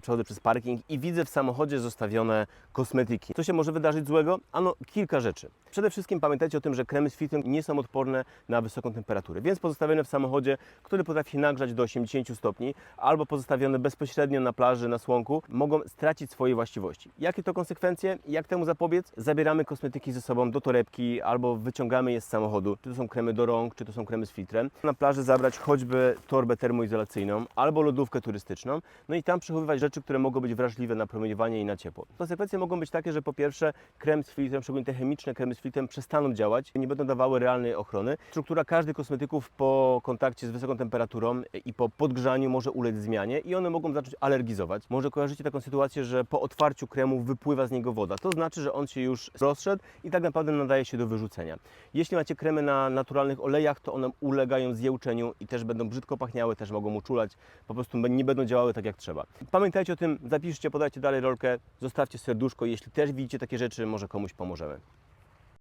Przechodzę przez parking i widzę w samochodzie zostawione kosmetyki. Co się może wydarzyć złego? Ano, kilka rzeczy. Przede wszystkim pamiętajcie o tym, że kremy z filtrem nie są odporne na wysoką temperaturę, więc pozostawione w samochodzie, który potrafi się nagrzać do 80 stopni, albo pozostawione bezpośrednio na plaży, na słonku, mogą stracić swoje właściwości. Jakie to konsekwencje? Jak temu zapobiec? Zabieramy kosmetyki ze sobą do torebki albo wyciągamy je z samochodu. Czy to są kremy do rąk, czy to są kremy z filtrem. Na plaży zabrać choćby torbę termoizolacyjną albo lodówkę turystyczną, no i tam przechowywać rzeczy, które mogą być wrażliwe na promieniowanie i na ciepło. Konsekwencje mogą być takie, że po pierwsze krem z filtrem, szczególnie te chemiczne kremy z filtrem przestaną działać, nie będą dawały realnej ochrony. Struktura każdych kosmetyków po kontakcie z wysoką temperaturą i po podgrzaniu może ulec zmianie i one mogą zacząć alergizować. Może kojarzycie taką sytuację, że po otwarciu kremu wypływa z niego woda. To znaczy, że on się już rozszedł i tak naprawdę nadaje się do wyrzucenia. Jeśli macie kremy na naturalnych olejach, to one ulegają zjełczeniu i też będą brzydko pachniały, też mogą uczulać, po prostu nie będą działały tak jak trzeba. Pamiętajcie o tym, zapiszcie, podajcie dalej rolkę, zostawcie serduszko, jeśli też widzicie takie rzeczy, może komuś pomożemy.